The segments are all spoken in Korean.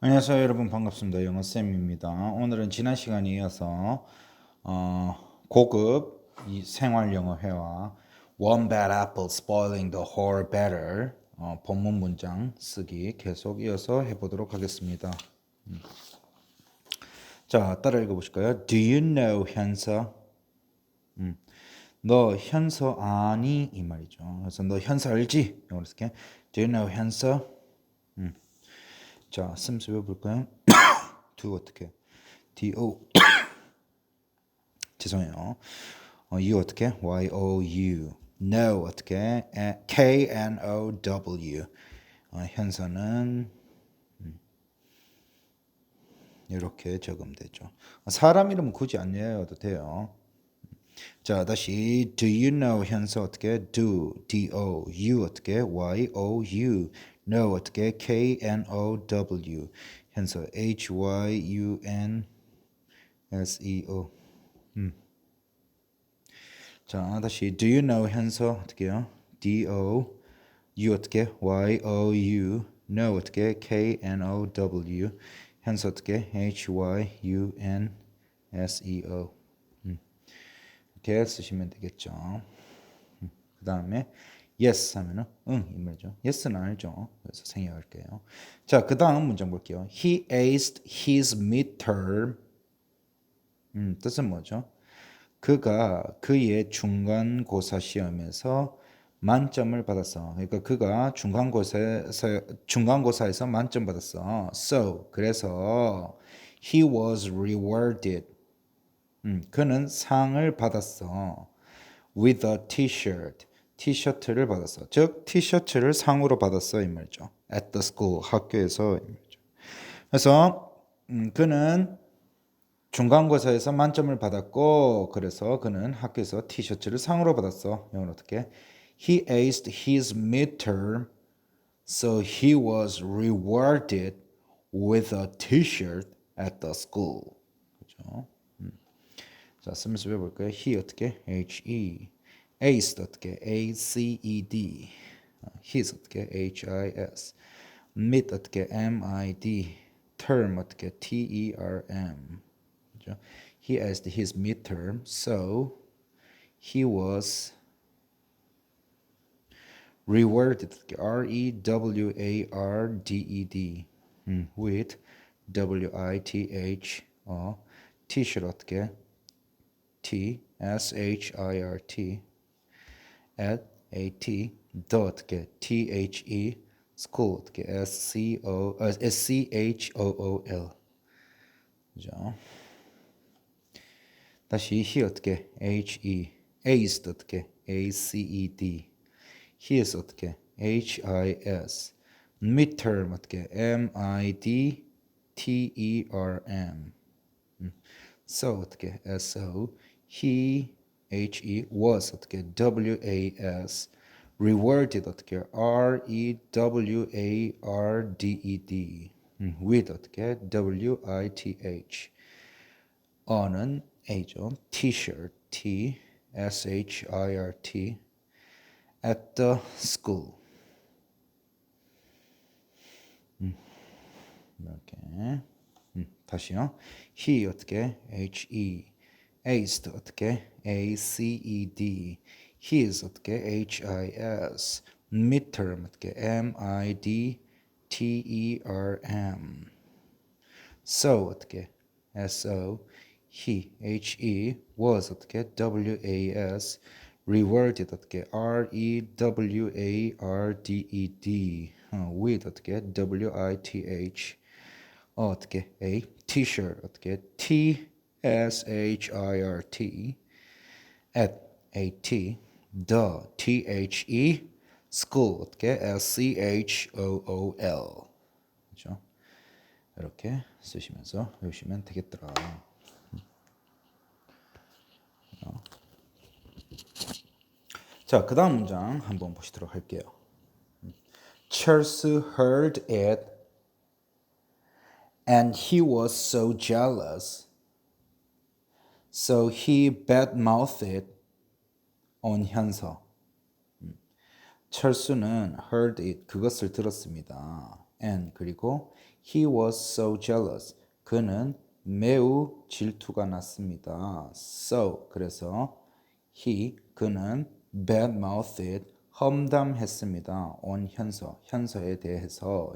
안녕하세요 여러분. 반갑습니다. 영어쌤입니다. 오늘은 지난 시간에 이어서 어, 고급 이 생활 영어 회화 One bad apple spoiling the whole batter 어, 본문 문장 쓰기 계속 이어서 해보도록 하겠습니다. 음. 자 따라 읽어보실까요? Do you know 현서? 음. 너 현서 아니? 이 말이죠. 그래서 너 현서 알지? 영어로 쓸게. Do you know 현서 자, 씀스 외워볼까요? do 어떻게? do 죄송해요. 어, you 어떻게? y o u know 어떻게? k n o w 어, 현서는 음, 이렇게 적음되죠. 사람 이름은 굳이 안 외워도 돼요. 자, 다시 do you know 현서 어떻게? do d o u 어떻게? y o u know 어떻게? k n o w 현서 h y u n s e o 음. 자, 다시 do you know 현서 어떻게요? d o u 어떻게? y o u know 어떻게? k n o w 현서 어떻게? h y u n s e o 이렇게 쓰시면 되겠죠. 그 다음에 yes 하면은 응이 말이죠. yes는 알죠. 그래서 생략할게요. 자, 그 다음 문장 볼게요. He aced his midterm. 음, 뜻은 뭐죠? 그가 그의 중간고사 시험에서 만점을 받았어. 그러니까 그가 중간고사에서 중간고사에서 만점 받았어. So 그래서 he was rewarded. 음, 그는 상을 받았어. With a t-shirt. 티셔츠를 받았어. 즉, 티셔츠를 상으로 받았어. 이 말이죠. At the school. 학교에서. 이 말이죠. 그래서, 음, 그는 중간고사에서 만점을 받았고, 그래서 그는 학교에서 티셔츠를 상으로 받았어. 영어로 어떻게? He aced his midterm, so he was rewarded with a t-shirt at the school. 그죠? 자, 쓰면서 외워볼까요? he 어떻게? he aced 어떻게? a-c-e-d his 어떻게? h-i-s mid 어떻게? m-i-d term 어떻게? t-e-r-m 그죠? he aced his midterm so he was rewarded 어떻게? r-e-w-a-r-d-e-d 음, with w-i-t-h 어, t-shirt L-A-T dotke T-H-E skolotke S-C-O, S-C-H-O-O-L. Ja. Tashi hiotke H-E, aistotke A-C-E-D, hisotke H-I-S, midtermotke M-I-D-T-E-R-M. Sotke S-O, he, he H E was 어떻게 W A S rewarded 어떻게 R E W A R D E D 음, with 어떻게 W I T H on은 A죠 T-shirt T S H I R T at the school 음, 이렇게 음, 다시요 he 어떻게 H E aced 어떻게 A C E D his 어떻게 H I S midterm 어떻게 M I D T E R M so 어떻게 S O he H E was 어떻게 W A S rewarded 어떻게 R E W A R D E D 어, with 어떻게 W I T H 어, 어떻게 A t-shirt 어떻게 T S H I R T at A T the T H E school 어떻게 S C H O O L 그렇죠? 이렇게 쓰시면서 외우시면 되겠더라. 자, 그 다음 문장 한번 보시도록 할게요. Charles heard it and he was so jealous. So he badmouthed on 현서. 철수는 heard it 그것을 들었습니다. and 그리고 He was so jealous. 그는 매우 질투가 났습니다. So 그래서 he 그는 bad-mouthed 험담했습니다. on 현서 현서에 대해서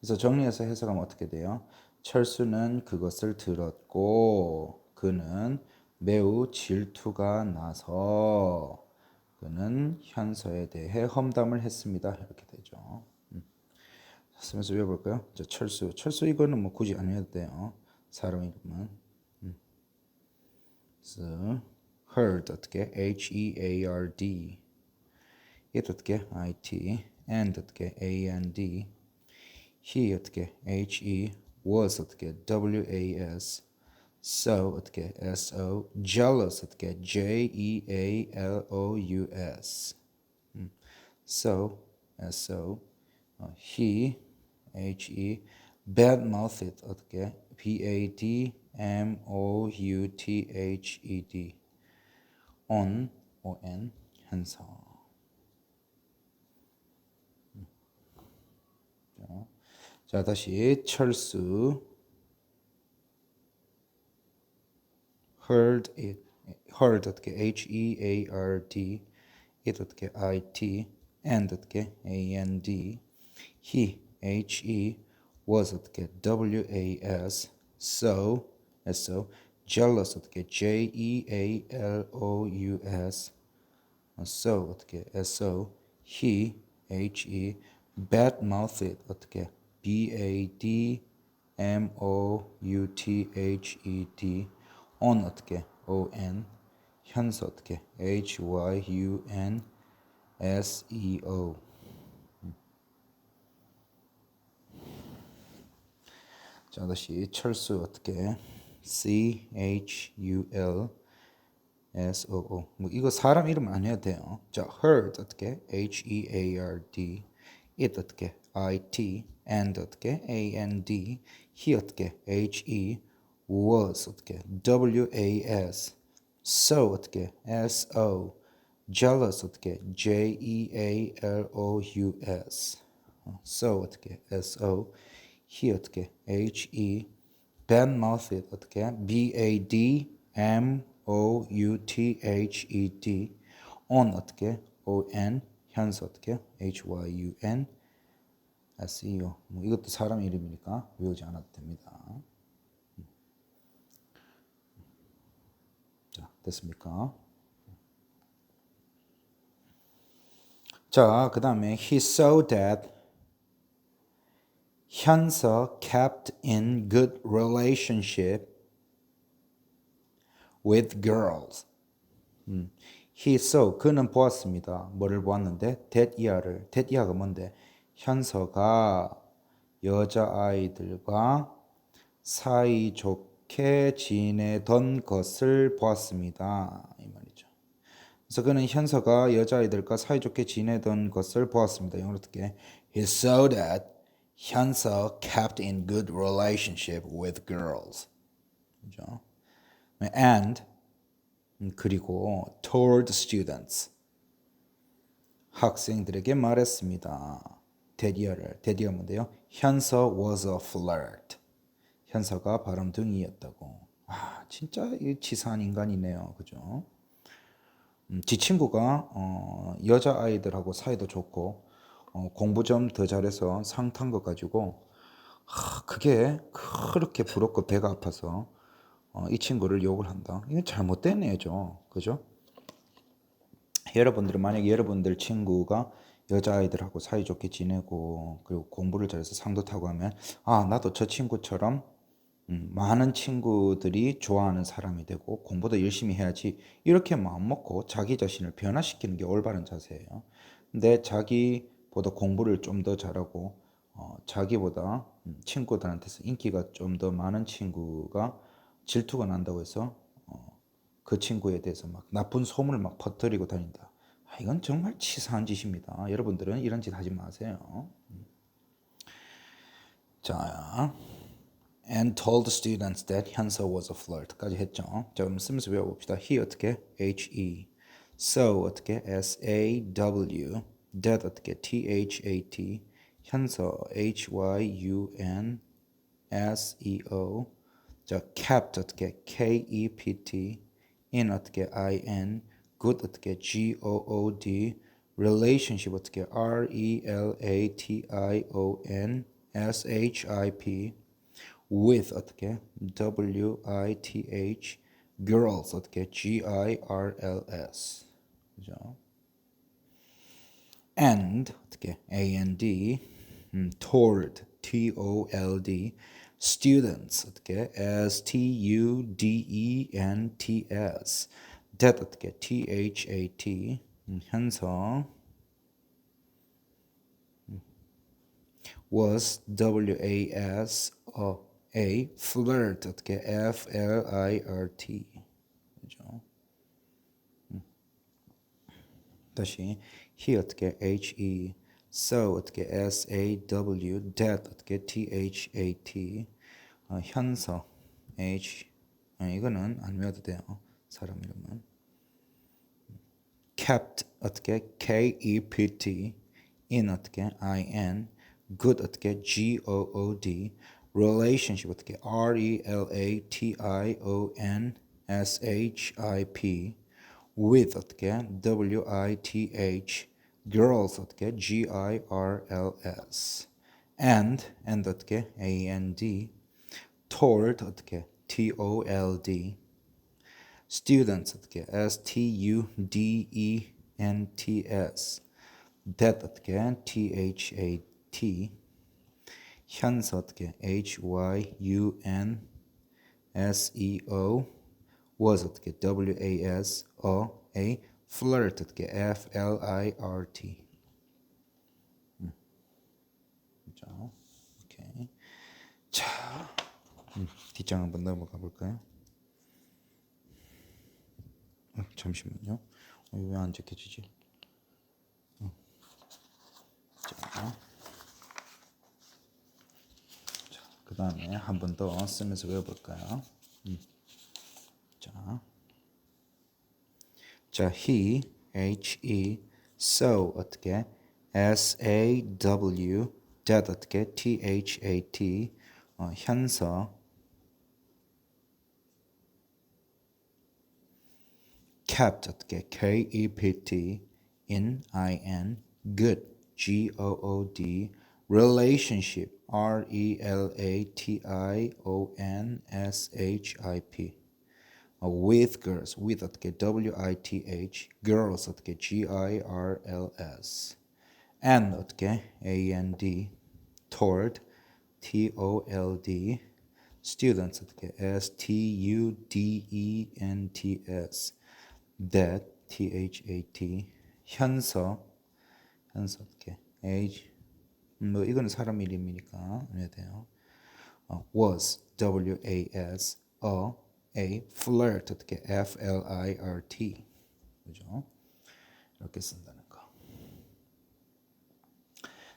그래서 정리해서 해석하면 어떻게 돼요? 철수는 그것을 들었고 그는 매우 질투가 나서 그는 현서에 대해 험담을 했습니다. 이렇게 되죠. 음. 쓰면서 외워볼까요? 자, 철수. 철수 이거는 뭐 굳이 안 해도 돼요. 사람 이름은. 음. heard 어떻게? H-E-A-R-D it 어떻게? I-T and 어떻게? A-N-D he 어떻게? H-E was 어떻게? W-A-S so 어 떻게? S-O jealous 어떻게? J-E-A-L-O-U-S 음. so S-O 어, he H-E bad-mouthed 어떻게? B-A-D-M-O-U-T-H-E-D on O-N 현서 음. 자, 자 다시 철수 heard it heard.ke h e a r d it.ke i t and.ke a n d. He h e was.ke w a s so s o jealous.ke j e a l o u s So so.ke s o he h e bad mouthed mouthed.ke b a d m o u t h e d. on 어떻게 O N 현서 어떻게 H Y U N S E O 자 다시 철수 어떻게 C H U L S O O 뭐 이거 사람 이름 안 해도 돼요. 자 heard 어떻게 H E A R D it 어떻게 I T and 어떻게 A N D he 어떻게 H E was 어떻게 W A S so 어떻게 S O jealous 어떻게 J E A L O U S so 어떻게 S O he 어떻게 H E bad-mouthed 어떻게 B A D M O U T H E D on 어떻게 O N 현서 어떻게 H Y U N S E O 뭐 이것도 사람 이름이니까 외우지 않아도 됩니다. 자 됐습니까? 자, 그 다음에 he saw that 현서 kept in good relationship with girls. 음, he saw 그는 보았습니다. 뭐를 보았는데 that 이하를 that 이하가 뭔데 현서가 여자 아이들과 사이 좋게 지내던 것을 보았습니다. 이 말이죠. 그래서 그는 현서가 여자아이들과 사이좋게 지내던 것을 보았습니다. 영어로 어떻게? He saw that 현서 kept in good relationship with girls. 그죠? And 그리고 told students 학생들에게 말했습니다. 데디어를 데디어 뭔데요? 현서 was a flirt. 현서가 바람둥이였다고. 아 진짜 이 치사한 인간이네요. 그죠? 음, 지 친구가 어, 여자 아이들하고 사이도 좋고 어, 공부 좀 더 잘해서 상탄것 가지고 하, 그게 그렇게 부럽고 배가 아파서 어, 이 친구를 욕을 한다. 이건 잘못된 애죠. 그죠? 여러분들은 만약에 여러분들 친구가 여자아이들하고 사이좋게 지내고 그리고 공부를 잘해서 상도 타고 하면 아 나도 저 친구처럼 음, 많은 친구들이 좋아하는 사람이 되고 공부도 열심히 해야지 이렇게 마음 먹고 자기 자신을 변화시키는 게 올바른 자세예요. 근데 자기보다 공부를 좀 더 잘하고 어, 자기보다 음, 친구들한테서 인기가 좀 더 많은 친구가 질투가 난다고 해서 어, 그 친구에 대해서 막 나쁜 소문을 막 퍼뜨리고 다닌다. 아, 이건 정말 치사한 짓입니다. 여러분들은 이런 짓 하지 마세요. 음. 자, and told students that 현서 was a flirt까지 했죠. 자, 그럼 쓰면서 외워봅시다. he 어떻게? H E. so 어떻게? S A W. that 어떻게? T H A T. 현서 H Y U N S E O 자 kept 어떻게 K E P T in 어떻게 I N good 어떻게 G O O D relationship 어떻게 R E L A T I O N S H I P with 어떻게 W I T H girls 어떻게 G I R L S 그죠? and 어떻게 A N D 음, toward T O L D students 어떻게 S T U D E N T S that 어떻게 T H A T 음, 현서 음, was W A S O A flirt 어떻게 F L I R T 그죠? 음. 다시 he 어떻게 H E so 어떻게 S A W that 어떻게 T H A T 어, 현서 H 아, 이거는 안 외워도 돼요 사람 이름은 kept 어떻게 K E P T in 어떻게 I N good 어떻게 G O O D relationship with R E L A T I O N S H I P with W I T H girls G I R L S and and A N D told T O L D students S T U D E N T S that T H A T 현서 어떻게 H Y U N S E O was 어떻게 W A S O A flirt 어떻게 F L I R T 음. 자, 오케이. 자, 음, 뒷장 한번 넘어가 볼까요? 어, 잠시만요. 어, 왜안 적혀지지? 어. 자, 그 다음에 한 번 더 쓰면서 외워볼까요? 음. 자, 자, he, H, E, so 어떻게 S, A, W, that 어떻게 T, H, A, T, 어, 현서 kept 어떻게 K, E, P, T, in, I, N, good, G, O, O, D, relationship, R, E, L, A, T, I, O, N, S, H, I, P. 어, with girls, with 어떻게 W I T H, girls 어떻게 G I R L S, and 어떻게 A N D, toward T O L D, students 어떻게 S T U D E N T S, that T H A T, 현서 현서 어떻게 H, 음, 뭐 이거는 사람 이름이니까 해야 돼요. 어, was W A S, a a flirt 어떻게 F L I R T 그죠? 이렇게 쓴다는 거.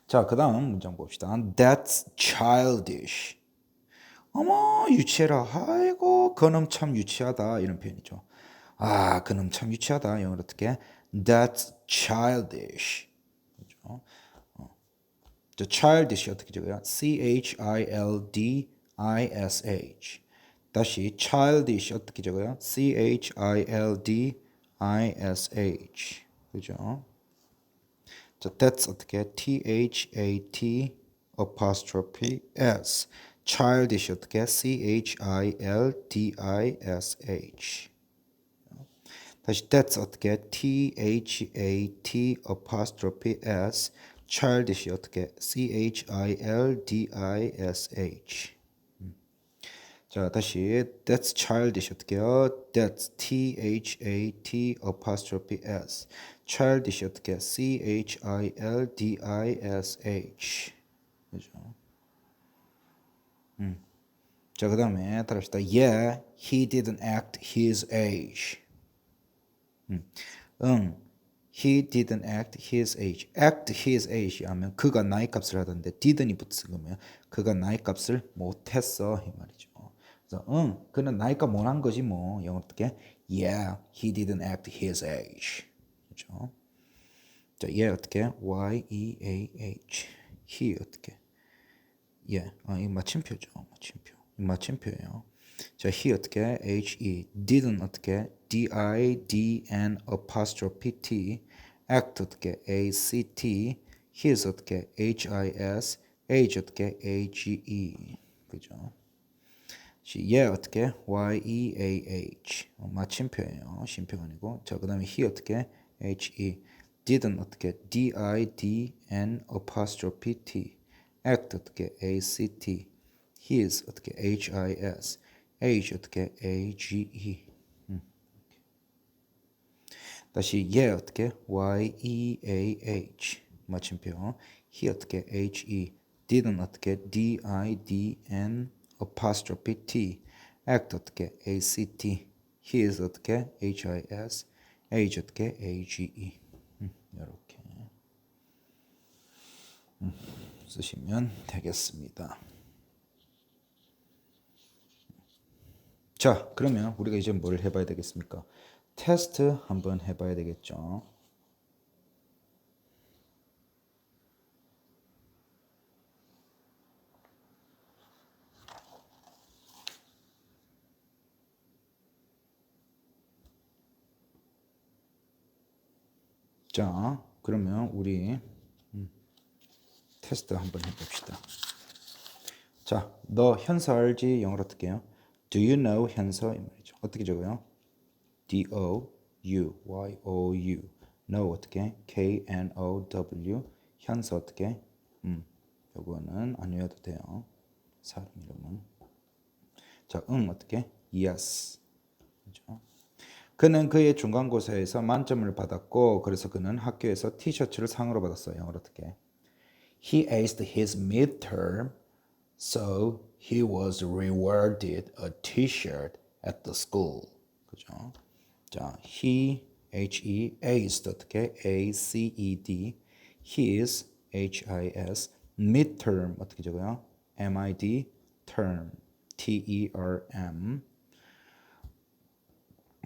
자, 그다음 문장 봅시다. That's childish. 어머 유치해라. 아이고 그놈 참 유치하다 이런 표현이죠. 아 그놈 참 유치하다. 영어로 어떻게? That's childish. 그죠? 어. 저 childish 어떻게 적어요? C H I L D I S H. 다시 childish 어떻게 적어요? C H I L D I S H 그죠? 자, that's 어떻게 T H A T apostrophe S childish 어떻게 C H I L D I S H 다시 that's 어떻게 T H A T apostrophe S childish 어떻게 C H I L D I S H 자, 다시 that's childish 어떻게요? That's T H A T apostrophe S. childish 어떻게? C H I L D I S H. 그죠? 음. 자, 그다음에 따라합시다. Yeah, he didn't act his age. 음. 응. He didn't act his age. act his age 하면 그가 나이 값을 하던데 didn't 붙으면 그가 나이 값을 못했어 이 말이죠. 그래서 응, 그는 나이가 못한 거지 뭐. 영어 어떻게? Yeah, he didn't act his age. 그렇죠? 자, 얘 어떻게? Y E A H. he 어떻게 예, 아, 이 마침표죠. 마침표. 이 마침표예요. 자, he 어떻게 H E didn't 어떻게 D I D N apostrophe T act 어떻게 A C T his 어떻게 H I S age 어떻게 A G E 그죠? 얘 어떻게 Y E A H 어, 마침표예요. 쉼표가 아니고 자 그다음에 he 어떻게 H E didn't 어떻게 D I D N apostrophe T act 어떻게 A C T his 어떻게 H I S age 어떻게 A G E 음. 다시 얘 어떻게? Y E A H. 마침표. He 어떻게? H E. Didn't 어떻게? D I D N apostrophe T. Act 어떻게? A C T. His 어떻게? H I S. Age 어떻게? A G E. 음, 이렇게. 음, 쓰시면 되겠습니다. 자, 그러면 우리가 이제 뭘 해봐야 되겠습니까? 테스트 한번 해봐야 되겠죠. 자, 그러면 우리 음, 테스트 한번 해봅시다. 자, 너 현서 알지? 영어로 어떻게 해요? Do you know 현서? 이 말이죠. 어떻게 적어요? D O U Y O U know 어떻게? K N O W 현서 어떻게? 음, 요거는 안 외워도 돼요. 사람 이름은. 자, 응 어떻게? Yes. 그죠? 그는 그의 중간고사에서 만점을 받았고 그래서 그는 학교에서 티셔츠를 상으로 받았어요. 영어로 어떻게? He aced his midterm, so he was rewarded a T-shirt at the school. 그죠? 자, he H E aced 어떻게? A C E D his H I S midterm 어떻게 적어요? M I D term T E R M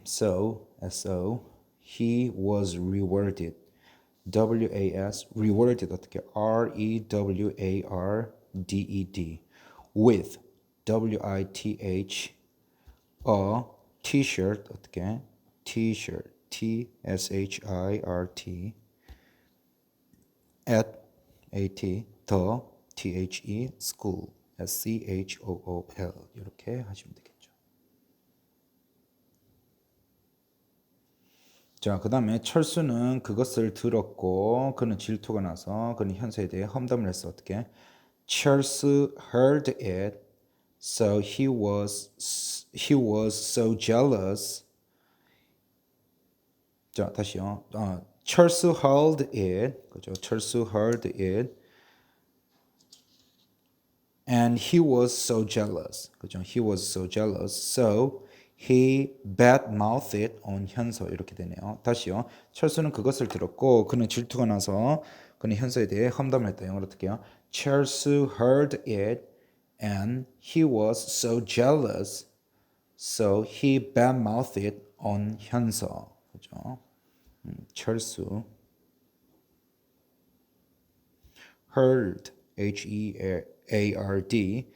So, S-O, he was rewarded. W-A-S, rewarded 어떻게? R-E-W-A-R-D-E-D. With, W-I-T-H, a t-shirt 어떻게? T-shirt, T-S-H-I-R-T. At, A-T, the, T-H-E, school, S-C-H-O-O-L. 이렇게 하시면 되겠죠. 자, 그 다음에 철수는 그것을 들었고 그는 질투가 나서 그는 현서에 대해 험담을 했어. 어떻게? 철수 heard it, so he was he was so jealous. 자, 다시요. 어, 철수 heard it, 그죠? 철수 heard it, and he was so jealous, 그죠? He was so jealous, so He badmouthed on 현서 이렇게 되네요. 다시요. 철수는 그것을 들었고 그는 질투가 나서 그는 현서에 대해 험담을 했다. 영어로 어떻게 해요? 철수 heard it and he was so jealous so he badmouthed on 현서. 그죠? 음, 철수 heard H E A R D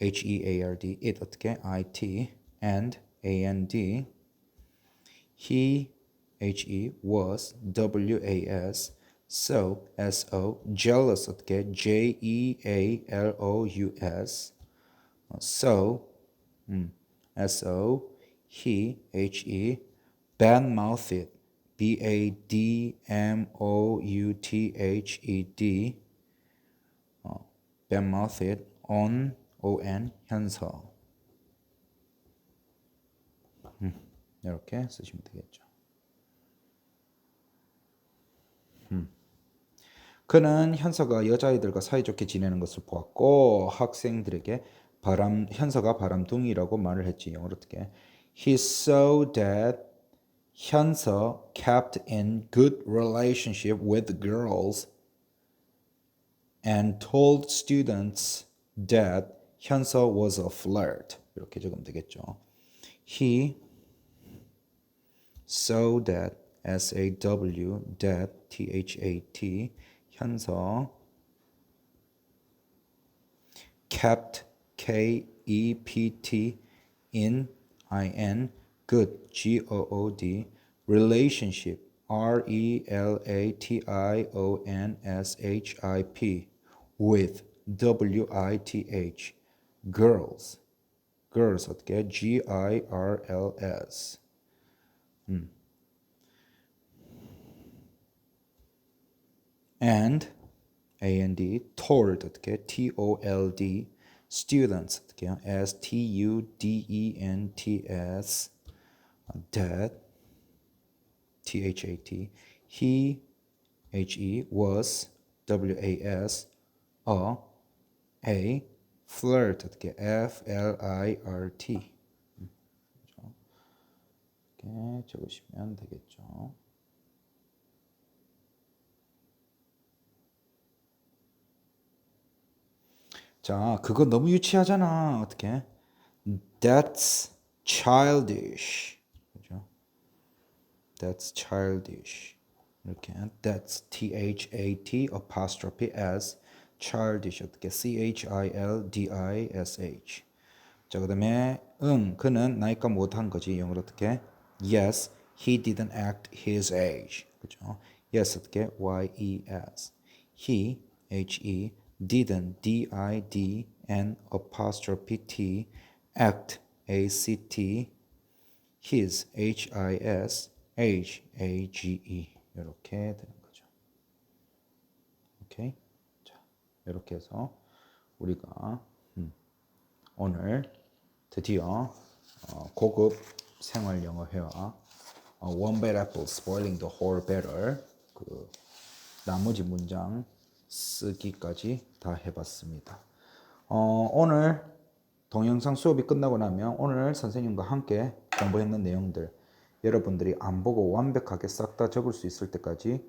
H E A R D it 어떻게 I T and A N D. He, H E, was W A S. So, S O. Jealous 어떻게? J E A L O U S. So, 음, S O. He, H E. Badmouthed. B A D M O U T H E D. 어, badmouthed on O N 현서. 이렇게 쓰시면 되겠죠. 음. 그는 현서가 여자아이들과 사이좋게 지내는 것을 보았고 학생들에게 바람 현서가 바람둥이라고 말을 했지 영어로 어떻게 He saw that 현서 kept in good relationship with girls and told students that 현서 was a flirt 이렇게 적으면 되겠죠. He so that S A W that T H A T 현서 kept K E P T in I N good, G O O D, relationship, R E L A T I O N S H I P, with, W I T H, girls, girls, okay, G I R L S. Hmm. And, A N D, told, get T O L D, students, okay, S T U D E N T S. that T H A T he H E was W A S a a flirt 어떻게 F L I R T? 이렇게 적으시면 되겠죠. 자, 그거 너무 유치하잖아. 어떻게? That's childish. 그죠? That's childish. 이렇게 That's T H A T apostrophe S childish 어떻게 C H I L D I S H. 자, 그다음에 응, 그는 나이가 못한 거지. 영어로 어떻게? Yes, he didn't act his age. 그죠? Yes 어떻게? Y E S. He H E didn't D I D N apostrophe T act A C T his H I S H A G E 이렇게 되는 거죠. 오케이. 자, 이렇게 해서 우리가 음, 오늘 드디어 어, 고급 생활 영어 회화 어, One bad apple spoiling the whole battle 그 나머지 문장 쓰기까지 다 해봤습니다. 어, 오늘 동영상 수업이 끝나고 나면 오늘 선생님과 함께 공부했는 내용들 여러분들이 안 보고 완벽하게 싹 다 적을 수 있을 때까지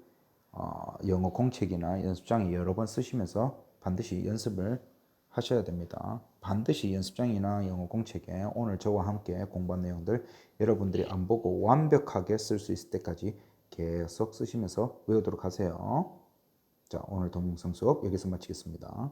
어, 영어 공책이나 연습장에 여러 번 쓰시면서 반드시 연습을 하셔야 됩니다. 반드시 연습장이나 영어 공책에 오늘 저와 함께 공부한 내용들 여러분들이 안 보고 완벽하게 쓸 수 있을 때까지 계속 쓰시면서 외우도록 하세요. 자, 오늘 동영상 수업 여기서 마치겠습니다.